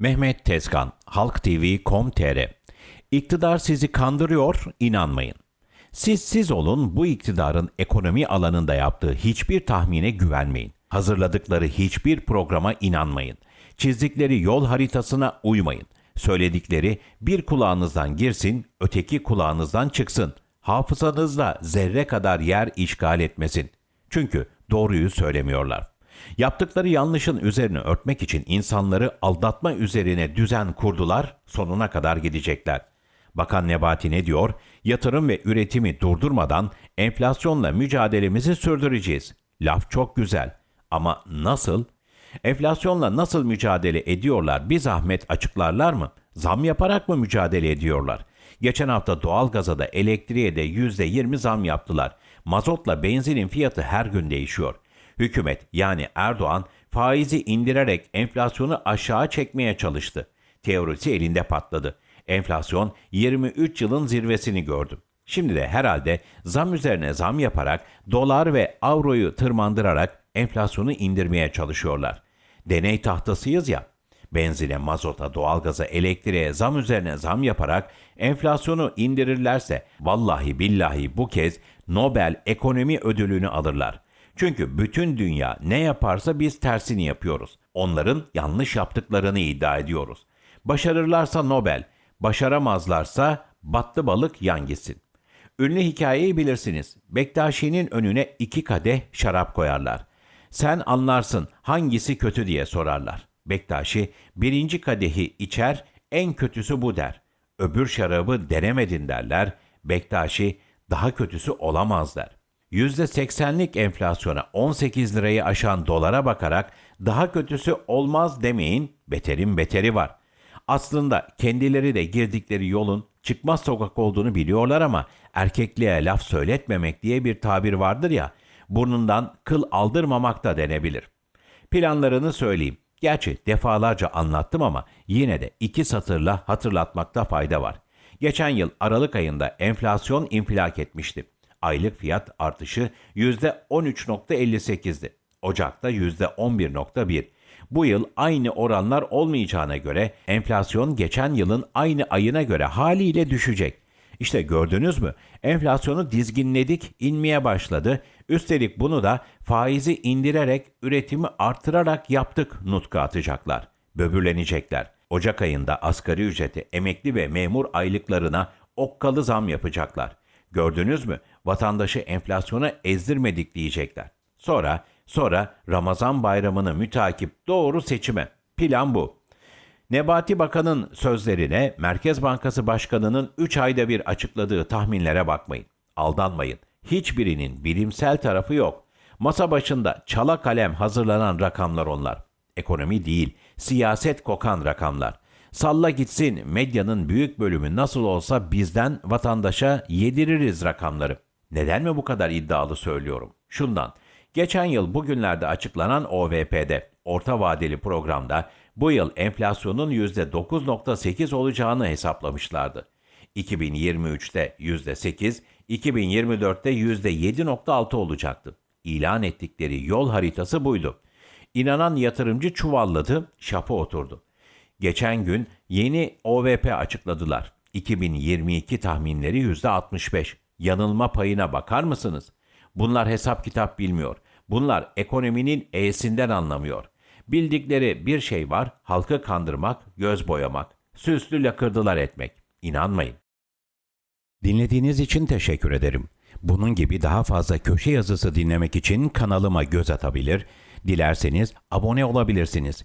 Mehmet Tezkan, Halk TV.com.tr İktidar sizi kandırıyor, inanmayın. Siz siz olun bu iktidarın ekonomi alanında yaptığı hiçbir tahmine güvenmeyin. Hazırladıkları hiçbir programa inanmayın. Çizdikleri yol haritasına uymayın. Söyledikleri bir kulağınızdan girsin, öteki kulağınızdan çıksın. Hafızanızda zerre kadar yer işgal etmesin. Çünkü doğruyu söylemiyorlar. Yaptıkları yanlışın üzerine örtmek için insanları aldatma üzerine düzen kurdular, sonuna kadar gidecekler. Bakan Nebati ne diyor? Yatırım ve üretimi durdurmadan enflasyonla mücadelemizi sürdüreceğiz. Laf çok güzel ama nasıl? Enflasyonla nasıl mücadele ediyorlar bir zahmet açıklarlar mı? Zam yaparak mı mücadele ediyorlar? Geçen hafta doğalgaza da elektriğe de %20 zam yaptılar. Mazotla benzinin fiyatı her gün değişiyor. Hükümet yani Erdoğan faizi indirerek enflasyonu aşağı çekmeye çalıştı. Teorisi elinde patladı. Enflasyon 23 yılın zirvesini gördü. Şimdi de herhalde zam üzerine zam yaparak dolar ve avroyu tırmandırarak enflasyonu indirmeye çalışıyorlar. Deney tahtasıyız ya. Benzine, mazota, doğalgaza, elektriğe zam üzerine zam yaparak enflasyonu indirirlerse vallahi billahi bu kez Nobel Ekonomi Ödülünü alırlar. Çünkü bütün dünya ne yaparsa biz tersini yapıyoruz. Onların yanlış yaptıklarını iddia ediyoruz. Başarırlarsa Nobel, başaramazlarsa battı balık yan gitsin. Ünlü hikayeyi bilirsiniz. Bektaşi'nin önüne iki kadeh şarap koyarlar. Sen anlarsın hangisi kötü diye sorarlar. Bektaşi birinci kadehi içer, en kötüsü bu der. Öbür şarabı denemedin derler. Bektaşi daha kötüsü olamaz der. %80'lik enflasyona 18 lirayı aşan dolara bakarak daha kötüsü olmaz demeyin, beterin beteri var. Aslında kendileri de girdikleri yolun çıkmaz sokak olduğunu biliyorlar ama erkekliğe laf söyletmemek diye bir tabir vardır ya, burnundan kıl aldırmamak da denebilir. Planlarını söyleyeyim. Gerçi defalarca anlattım ama yine de iki satırla hatırlatmakta fayda var. Geçen yıl Aralık ayında enflasyon infilak etmişti. Aylık fiyat artışı %13.58'di. Ocak'ta %11.1. Bu yıl aynı oranlar olmayacağına göre enflasyon geçen yılın aynı ayına göre haliyle düşecek. İşte gördünüz mü? Enflasyonu dizginledik, inmeye başladı. Üstelik bunu da faizi indirerek, üretimi artırarak yaptık nutka atacaklar. Böbürlenecekler. Ocak ayında asgari ücreti, emekli ve memur aylıklarına okkalı zam yapacaklar. Gördünüz mü? Vatandaşı enflasyona ezdirmedik diyecekler. Sonra, sonra Ramazan bayramını mütakip doğru seçime. Plan bu. Nebati Bakan'ın sözlerine Merkez Bankası Başkanı'nın 3 ayda bir açıkladığı tahminlere bakmayın. Aldanmayın. Hiçbirinin bilimsel tarafı yok. Masa başında çala kalem hazırlanan rakamlar onlar. Ekonomi değil, siyaset kokan rakamlar. Salla gitsin medyanın büyük bölümü nasıl olsa bizden vatandaşa yediririz rakamları. Neden mi bu kadar iddialı söylüyorum? Şundan. Geçen yıl bugünlerde açıklanan OVP'de, orta vadeli programda bu yıl enflasyonun %9.8 olacağını hesaplamışlardı. 2023'te %8, 2024'te %7.6 olacaktı. İlan ettikleri yol haritası buydu. İnanan yatırımcı çuvalladı, şapa oturdu. Geçen gün yeni OVP açıkladılar. 2022 tahminleri %65. Yanılma payına bakar mısınız? Bunlar hesap kitap bilmiyor. Bunlar ekonominin E'sinden anlamıyor. Bildikleri bir şey var, halkı kandırmak, göz boyamak, süslü lakırdılar etmek. İnanmayın. Dinlediğiniz için teşekkür ederim. Bunun gibi daha fazla köşe yazısı dinlemek için kanalıma göz atabilir, dilerseniz abone olabilirsiniz.